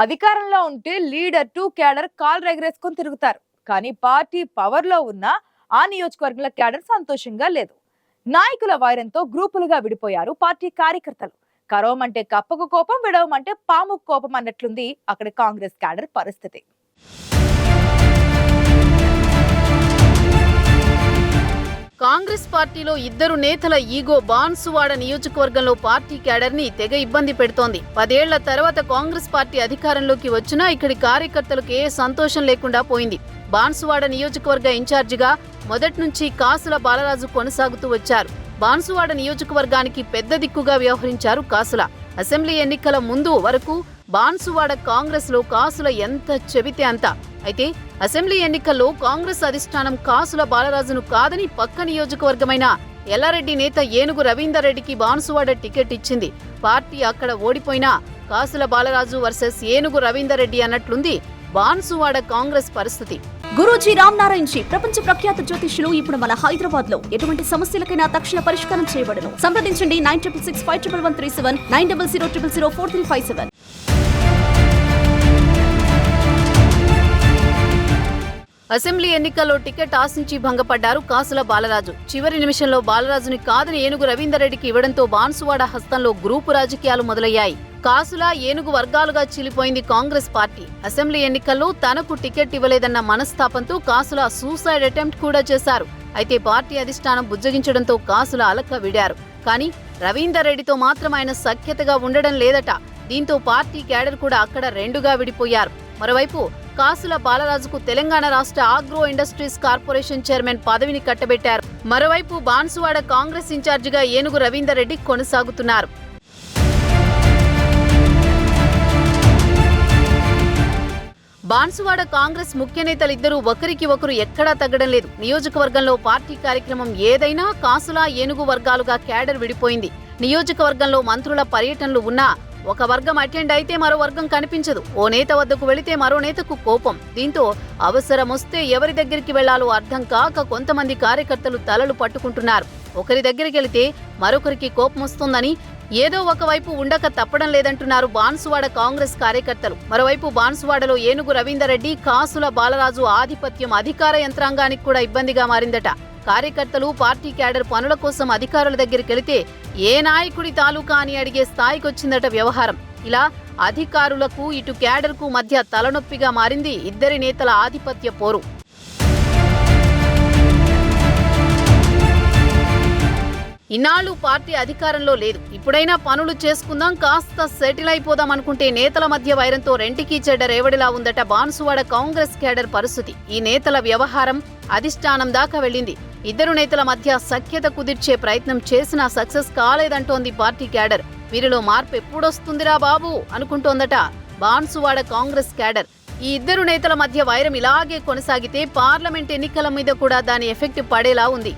అధికారంలో ఉంటే leader to cadre call రెగరేసుకొని తిరుగుతారు. కానీ పార్టీ పవర్లో ఉన్న ఆ నియోజకవర్గంలో క్యాడర్ సంతోషంగా లేదు. నాయకుల వైరంతో గ్రూపులుగా విడిపోయారు పార్టీ కార్యకర్తలు. కరవమంటే కప్పకు కోపం విడవమంటే పాముకు కోపం అన్నట్లుంది అక్కడ కాంగ్రెస్ క్యాడర్ పరిస్థితి. కాంగ్రెస్ పార్టీలో ఇద్దరు నేతల ఈగో బాన్సువాడ నియోజకవర్గంలో పార్టీ క్యాడర్ని తెగ ఇబ్బంది పెడుతోంది. పదేళ్ళ తర్వాత కాంగ్రెస్ పార్టీ అధికారంలోకి వచ్చినా ఇక్కడి కార్యకర్తలకు ఏ సంతోషం లేకుండా పోయింది. బాన్సువాడ నియోజకవర్గ ఇన్ఛార్జిగా మొదటి నుంచి కాసుల బాలరాజు కొనసాగుతూ వచ్చారు. బాన్సువాడ నియోజకవర్గానికి పెద్ద దిక్కుగా వ్యవహరించారు కాసుల. అసెంబ్లీ ఎన్నికల ముందు వరకు బాన్సువాడ కాంగ్రెస్లో కాసుల ఎంత చెబితే అంత. అయితే అసెంబ్లీ ఎన్నికల్లో కాంగ్రెస్ అధిష్టానం కాసుల బాలరాజును కాదని పక్క నియోజకవర్గమైన ఎల్లారెడ్డి నేత ఏనుగు రవీందర్ రెడ్డికి బాన్సువాడ టికెట్ ఇచ్చింది. పార్టీ అక్కడ ఓడిపోయినా కాసుల బాలరాజు వర్సెస్ ఏనుగు రవీందర్ రెడ్డి అన్నట్లుంది బాన్సువాడ కాంగ్రెస్ పరిస్థితి. గురూజీ రామ్ నారాయణ్ జీ ప్రపంచ ప్రఖ్యాత జ్యోతిష్యులు ఇప్పుడు మన హైదరాబాద్లో ఎటువంటి సమస్యలకైనా తక్షణ పరిష్కారం చేయబడను. సంప్రదించండి nine triple six five triple one three seven nine double zero triple zero four three five seven. Assembly ఎన్నికల్లో టికెట్ ఆశించి భంగపడ్డారు కాసుల బాలరాజు. చివరి నిమిషంలో బాలరాజుని కాదని ఏనుగు రవీందర్ రెడ్డికి ఇవ్వడంతో బాన్సువాడ హస్తంలో గ్రూపు రాజకీయాలు మొదలయ్యాయి. కాసుల ఏనుగు వర్గాలుగా చీలిపోయింది కాంగ్రెస్ పార్టీ. అసెంబ్లీ ఎన్నికల్లో తనకు టికెట్ ఇవ్వలేదన్న మనస్తాపంతో కాసుల సూసైడ్ అటెంప్ట్ కూడా చేశారు. అయితే పార్టీ అధిష్టానం బుజ్జగించడంతో కాసుల అలక్క విడారు. కానీ రవీందర్ రెడ్డితో మాత్రం ఆయన సఖ్యతగా ఉండడం లేదట. దీంతో పార్టీ క్యాడర్ కూడా అక్కడ రెండుగా విడిపోయారు. మరోవైపు కాసుల బాలరాజుకు తెలంగాణ రాష్ట్ర ఆగ్రో ఇండస్ట్రీస్ కార్పొరేషన్ చైర్మన్ పదవిని కట్టబెట్టారు. మరోవైపు బాన్సువాడ కాంగ్రెస్ ఇన్ఛార్జిగా ఏనుగు రవీందర్ రెడ్డి కొనసాగుతున్నారు. బాన్సువాడ కాంగ్రెస్ ముఖ్య నేతలిద్దరూ ఒకరికి ఒకరు ఎక్కడా తగ్గడం లేదు. నియోజకవర్గంలో పార్టీ కార్యక్రమం ఏదైనా కాసుల ఏనుగు వర్గాలుగా క్యాడర్ విడిపోయింది. నియోజకవర్గంలో మంత్రుల పర్యటనలు ఉన్నా ఒక వర్గం అటెండ్ అయితే మరో వర్గం కనిపించదు. ఓ నేత వద్దకు వెళితే మరో నేతకు కోపం. దీంతో అవసరం వస్తే ఎవరి దగ్గరికి వెళ్ళాలో అర్థం కాక కొంతమంది కార్యకర్తలు తలలు పట్టుకుంటున్నారు. ఒకరి దగ్గరికి వెళితే మరొకరికి కోపం వస్తుందని ఏదో ఒకవైపు ఉండక తప్పడం లేదంటున్నారు బాన్సువాడ కాంగ్రెస్ కార్యకర్తలు. మరోవైపు బాన్సువాడలో ఏనుగు రవీందర్ రెడ్డి కాసుల బాలరాజు ఆధిపత్యం అధికార యంత్రాంగానికి కూడా ఇబ్బందిగా మారిందట. కార్యకర్తలు పార్టీ క్యాడర్ పనుల కోసం అధికారుల దగ్గరికి వెళితే ఏ నాయకుడి తాలూకా అని అడిగే స్థాయికొచ్చిందట వ్యవహారం. ఇలా అధికారులకు ఇటు క్యాడర్కు మధ్య తలనొప్పిగా మారింది ఇద్దరి నేతల ఆధిపత్య పోరు. ఇన్నాళ్ళు పార్టీ అధికారంలో లేదు. ఇప్పుడైనా పనులు చేసుకుందాం కాస్త సెటిల్ అయిపోదాం అనుకుంటే నేతల మధ్య వైరంతో రెంటికి చెడ్డ రేవడిలా ఉందట బాన్సువాడ కాంగ్రెస్ క్యాడర్ పరిస్థితి. ఈ నేతల వ్యవహారం అధిష్టానం దాకా వెళ్ళింది. ఇద్దరు నేతల మధ్య సఖ్యత కుదిర్చే ప్రయత్నం చేసినా సక్సెస్ కాలేదంటోంది పార్టీ క్యాడర్. వీరిలో మార్పు ఎప్పుడొస్తుందిరా బాబు? అనుకుంటోందట బాన్సువాడ కాంగ్రెస్ క్యాడర్. ఈ ఇద్దరు నేతల మధ్య వైరం ఇలాగే కొనసాగితే పార్లమెంట్ ఎన్నికల మీద కూడా దాని ఎఫెక్ట్ పడేలా ఉంది.